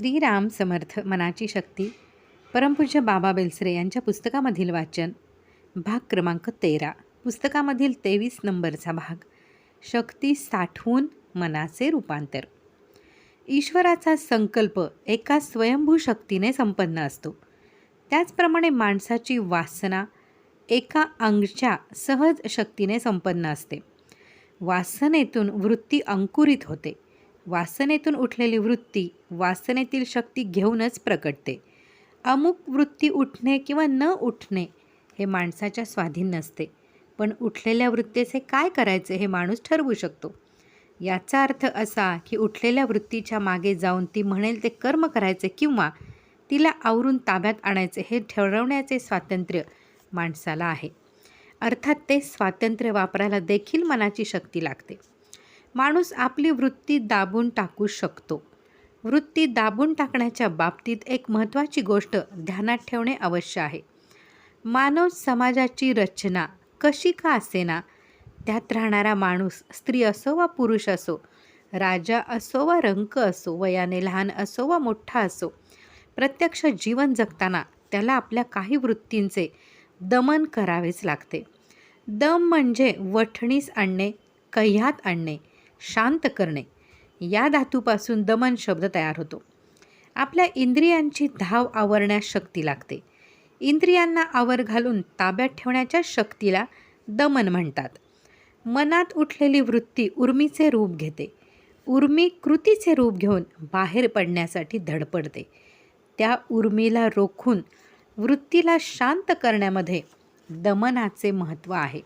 श्रीराम समर्थ मनाची शक्ती परमपूज्य बाबा बेलसरे यांच्या पुस्तकामधील वाचन भाग क्रमांक तेरा. पुस्तकामधील तेवीस नंबरचा भाग शक्ती साठवून मनाचे रूपांतर. ईश्वराचा संकल्प एका स्वयंभू शक्तीने संपन्न असतो. त्याचप्रमाणे माणसाची वासना एका अंगच्या सहज शक्तीने संपन्न असते. वासनेतून वृत्ती अंकुरित होते. वासनेतून उठलेली वृत्ती वासनेतील शक्ती घेऊनच प्रकटते. अमुक वृत्ती उठणे किंवा न उठणे हे माणसाच्या स्वाधीन नसते. पण उठलेल्या वृत्तीचे काय करायचे हे माणूस ठरवू शकतो. याचा अर्थ असा की उठलेल्या वृत्तीच्या मागे जाऊन ती म्हणेल ते कर्म करायचे किंवा तिला आवरून ताब्यात आणायचे हे ठरवण्याचे स्वातंत्र्य माणसाला आहे. अर्थात ते स्वातंत्र्य वापरायला देखील मनाची शक्ती लागते. माणूस आपली वृत्ती दाबून टाकू शकतो. वृत्ती दाबून टाकण्याच्या बाबतीत एक महत्त्वाची गोष्ट ध्यानात ठेवणे अवश्य आहे. मानव समाजाची रचना कशी का असेना? त्यात राहणारा माणूस स्त्री असो वा पुरुष असो राजा असो वा रंक असो वयाने लहान असो वा मोठा असो प्रत्यक्ष जीवन जगताना त्याला आपल्या काही वृत्तींचे दमन करावेच लागते. दम म्हणजे वठणीस आणणे कह्यात आणणे शांत करणे. या धातूपासून दमन शब्द तयार होतो. आपल्या इंद्रियांची धाव आवरण्यास शक्ती लागते. इंद्रियांना आवर घालून ताब्यात ठेवण्याच्या शक्तीला दमन म्हणतात. मनात उठलेली वृत्ती उर्मीचे रूप घेते. उर्मी कृतीचे रूप घेऊन बाहेर पडण्यासाठी धडपडते. त्या उर्मीला रोखून वृत्तीला शांत करण्यामध्ये दमनाचे महत्त्व आहे.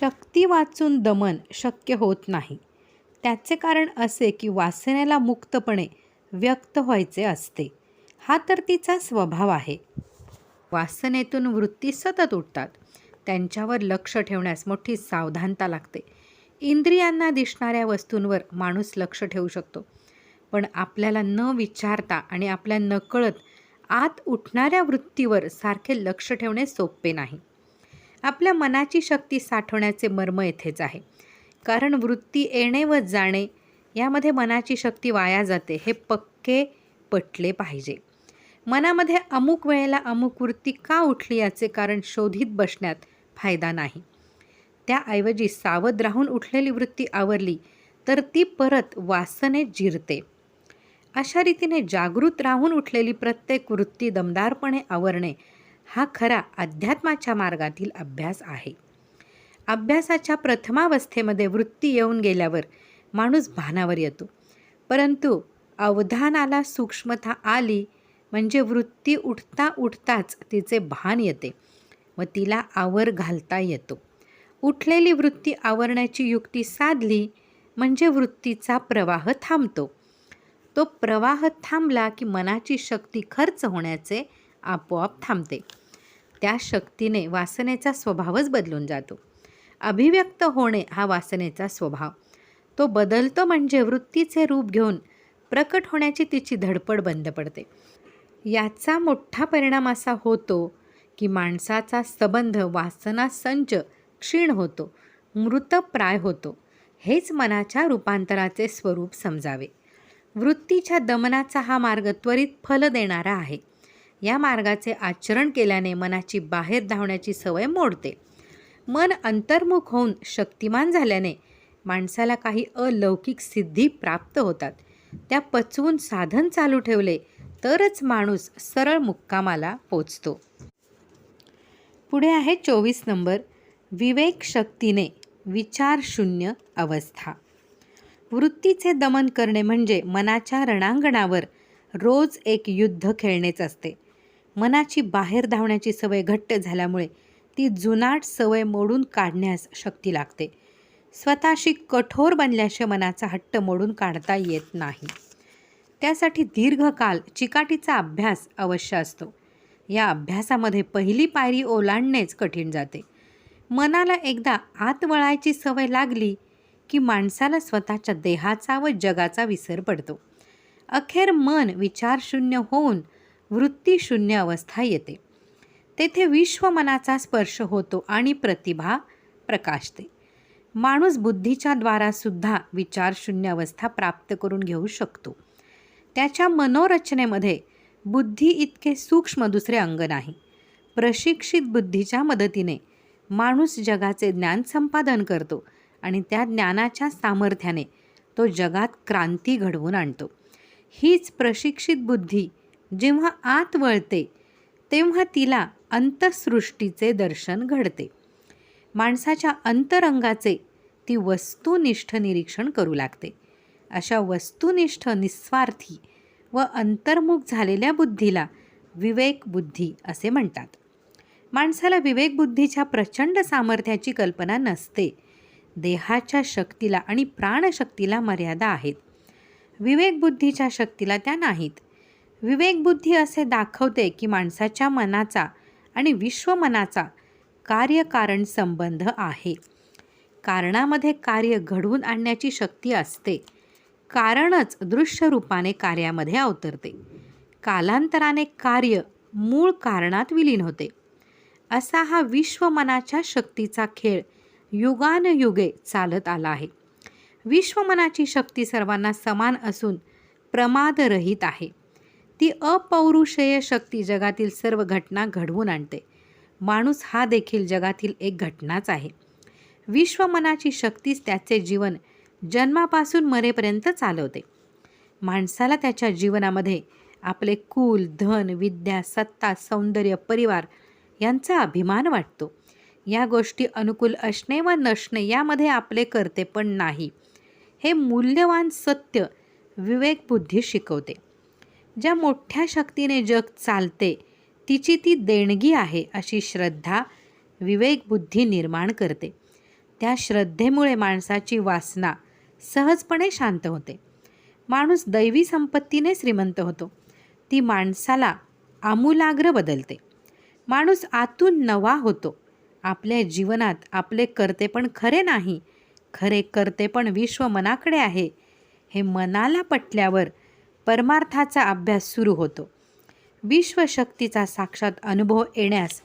शक्ती वाचून दमन शक्य होत नाही. त्याचे कारण असे की वासनेला मुक्तपणे व्यक्त व्हायचे असते. हा तर तिचा स्वभाव आहे. वासनेतून वृत्ती सतत उठतात. त्यांच्यावर लक्ष ठेवण्यास मोठी सावधानता लागते. इंद्रियांना दिसणाऱ्या वस्तूंवर माणूस लक्ष ठेवू शकतो. पण आपल्याला न विचारता आणि आपल्या नकळत आत उठणाऱ्या वृत्तीवर सारखे लक्ष ठेवणे सोपे नाही. आपल्या मनाची शक्ती साठवण्याचे मर्म येथेच आहे. कारण वृत्ती येणे व जाणे यामध्ये मनाची शक्ती वाया जाते हे पक्के पटले पाहिजे. मनामध्ये अमुक वेळेला अमुक वृत्ती का उठली याचे कारण शोधित बसण्यात फायदा नाही. त्याऐवजी सावध राहून उठलेली वृत्ती आवरली तर ती परत वासने जिरते. अशा रीतीने जागृत राहून उठलेली प्रत्येक वृत्ती दमदारपणे आवरणे हा खरा अध्यात्माच्या मार्गातील अभ्यास आहे. अभ्यासाच्या प्रथमावस्थेमध्ये वृत्ती येऊन गेल्यावर माणूस भानावर येतो. परंतु अवधानाला सूक्ष्मता आली म्हणजे वृत्ती उठता उठताच तिचे भान येते व तिला आवर घालता येतो. उठलेली वृत्ती आवरण्याची युक्ती साधली म्हणजे वृत्तीचा प्रवाह थांबतो. तो प्रवाह थांबला की मनाची शक्ती खर्च होण्याचे आपोआप थांबते. त्या शक्तीने वासनेचा स्वभावच बदलून जातो. अभिव्यक्त होणे हा वासनेचा स्वभाव. तो बदलतो म्हणजे वृत्तीचे रूप घेऊन प्रकट होण्याची तिची धडपड बंद पडते. याचा मोठा परिणाम असा होतो की माणसाचा संबंध वासना संच क्षीण होतो मृतप्राय होतो. हेच मनाच्या रूपांतराचे स्वरूप समजावे. वृत्तीच्या दमनाचा हा मार्ग त्वरित फल देणारा आहे. या मार्गाचे आचरण केल्याने मनाची बाहेर धावण्याची सवय मोडते. मन अंतर्मुख होऊन शक्तिमान झाल्याने माणसाला काही अलौकिक सिद्धी प्राप्त होतात. त्या पचवून साधन चालू ठेवले तरच माणूस सरळ मुक्कामाला पोचतो. पुढे आहे चोवीस नंबर. विवेक शक्तीने विचारशून्य अवस्था. वृत्तीचे दमन करणे म्हणजे मनाच्या रणांगणावर रोज एक युद्ध खेळणेच असते. मनाची बाहेर धावण्याची सवय घट्ट झाल्यामुळे ती जुनाट सवय मोडून काढण्यास शक्ती लागते. स्वतःशी कठोर बनल्याशिवाय मनाचा हट्ट मोडून काढता येत नाही. त्यासाठी दीर्घकाल चिकाटीचा अभ्यास अवश्य असतो. या अभ्यासामध्ये पहिली पायरी ओलांडणेच कठीण जाते. मनाला एकदा आत वळायची सवय लागली की माणसाला स्वतःच्या देहाचा व जगाचा विसर पडतो. अखेर मन विचारशून्य होऊन वृत्तीशून्य अवस्था येते. तेथे विश्व मनाचा स्पर्श होतो आणि प्रतिभा प्रकाशते. माणूस बुद्धीच्या द्वारासुद्धा विचारशून्य अवस्था प्राप्त करून घेऊ शकतो. त्याच्या मनोरचनेमध्ये बुद्धी इतके सूक्ष्म दुसरे अंग नाही. प्रशिक्षित बुद्धीच्या मदतीने माणूस जगाचे ज्ञान संपादन करतो आणि त्या ज्ञानाच्या सामर्थ्याने तो जगात क्रांती घडवून आणतो. हीच प्रशिक्षित बुद्धी जेव्हा आत वळते तेव्हा तिला अंतसृष्टीचे दर्शन घडते. माणसाच्या अंतरंगाचे ती वस्तुनिष्ठ निरीक्षण करू लागते. अशा वस्तुनिष्ठ निस्वार्थी व अंतर्मुख झालेल्या बुद्धीला विवेक बुद्धी असे म्हणतात. माणसाला विवेकबुद्धीच्या प्रचंड सामर्थ्याची कल्पना नसते. देहाच्या शक्तीला आणि प्राणशक्तीला मर्यादा आहेत. विवेकबुद्धीच्या शक्तीला त्या नाहीत. विवेकबुद्धी असे दाखवते की माणसाच्या मनाचा आणि विश्वमनाचा कार्यकारण संबंध आहे. कारणामध्ये कार्य घडवून आणण्याची शक्ती असते. कारणच दृश्य रूपाने कार्यामध्ये अवतरते. कालांतराने कार्य मूळ कारणात विलीन होते. असा हा विश्वमनाच्या शक्तीचा खेळ युगानयुगे चालत आला आहे. विश्वमनाची शक्ती सर्वांना समान असून प्रमादरहित आहे. ती अपौरुषेय शक्ती जगातील सर्व घटना घडवून आणते. माणूस हा देखील जगातील एक घटनाच आहे. विश्वमनाची शक्तीच त्याचे जीवन जन्मापासून मरेपर्यंत चालवते. माणसाला त्याच्या जीवनामध्ये आपले कुल धन विद्या सत्ता सौंदर्य परिवार यांचा अभिमान वाटतो. या गोष्टी अनुकूल असणे व नसणे यामध्ये आपले करते पण नाही. हे मूल्यवान सत्य विवेकबुद्धी शिकवते. ज्या मोठ्या शक्तीने जग चालते तिची ती देणगी आहे अशी श्रद्धा विवेकबुद्धी निर्माण करते. त्या श्रद्धेमुळे माणसाची वासना सहजपणे शांत होते. माणूस दैवी संपत्तीने श्रीमंत होतो. ती माणसाला आमूलाग्र बदलते. माणूस आतून नवा होतो. आपल्या जीवनात आपले करते पण खरे नाही खरे करते पण विश्व मनाकडे आहे. हे मनाला पटल्यावर परमार्थाचा अभ्यास सुरू होतो. विश्वशक्तीचा साक्षात अनुभव येण्यास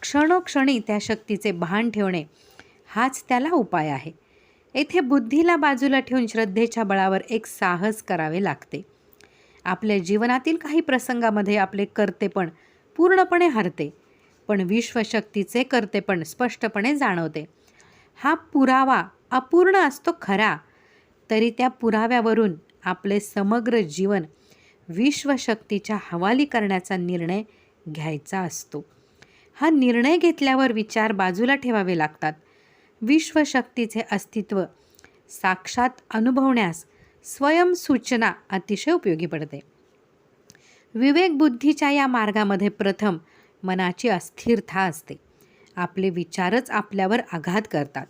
क्षणोक्षणी त्या शक्तीचे भान ठेवणे हाच त्याला उपाय आहे. येथे बुद्धीला बाजूला ठेवून श्रद्धेच्या बळावर एक साहस करावे लागते. आपल्या जीवनातील काही प्रसंगामध्ये आपले कर्तेपण पूर्णपणे हरते पण विश्वशक्तीचे कर्तेपण स्पष्टपणे जाणवते. हा पुरावा अपूर्ण असतो खरा तरी त्या पुराव्यावरून आपले समग्र जीवन विश्वशक्तीच्या हवाली करण्याचा निर्णय घ्यायचा असतो. हा निर्णय घेतल्यावर विचार बाजूला ठेवावे लागतात. विश्वशक्तीचे अस्तित्व साक्षात अनुभवण्यास स्वयंसूचना अतिशय उपयोगी पडते. विवेकबुद्धीच्या या मार्गामध्ये प्रथम मनाची अस्थिरता असते. आपले विचारच आपल्यावर आघात करतात.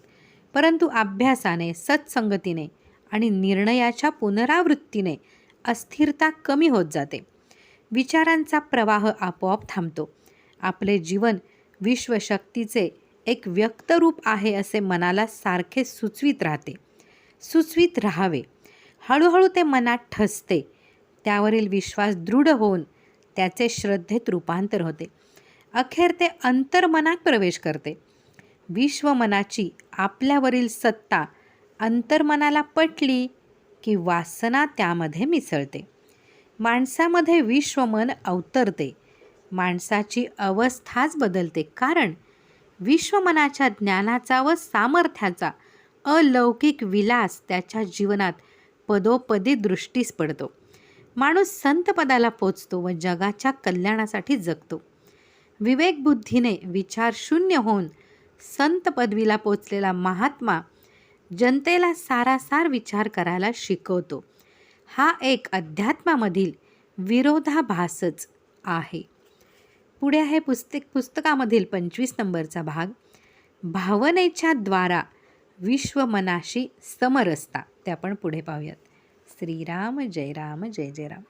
परंतु अभ्यासाने सत्संगतीने आणि निर्णयाच्या पुनरावृत्तीने अस्थिरता कमी होत जाते. विचारांचा प्रवाह आपोआप थांबतो. आपले जीवन विश्वशक्तीचे एक व्यक्तरूप आहे असे मनाला सारखे सुचवीत राहते. सुचवीत राहावे. हळूहळू ते मनात ठसते. त्यावरील विश्वास दृढ होऊन त्याचे श्रद्धेत रूपांतर होते. अखेर ते अंतर्मनात प्रवेश करते. विश्वमनाची आपल्यावरील सत्ता अंतर्मनाला पटली की वासना त्यामध्ये मिसळते. माणसामध्ये विश्वमन अवतरते. माणसाची अवस्थाच बदलते कारण विश्वमनाच्या ज्ञानाचा व सामर्थ्याचा अलौकिक विलास त्याच्या जीवनात पदोपदी दृष्टीस पडतो. माणूस संतपदाला पोचतो व जगाच्या कल्याणासाठी जगतो. विवेकबुद्धीने विचार शून्य होऊन संत पदवीला पोचलेला महात्मा जनतेला सारासार विचार करायला शिकवतो. हा एक अध्यात्मामधील विरोधाभासच आहे. पुढे आहे पुस्तक पुस्तकामधील पंचवीस नंबरचा भाग. भावनेच्या द्वारा विश्वमनाशी समरसता. ते आपण पुढे पाहूयात. श्रीराम जय राम जय जय राम.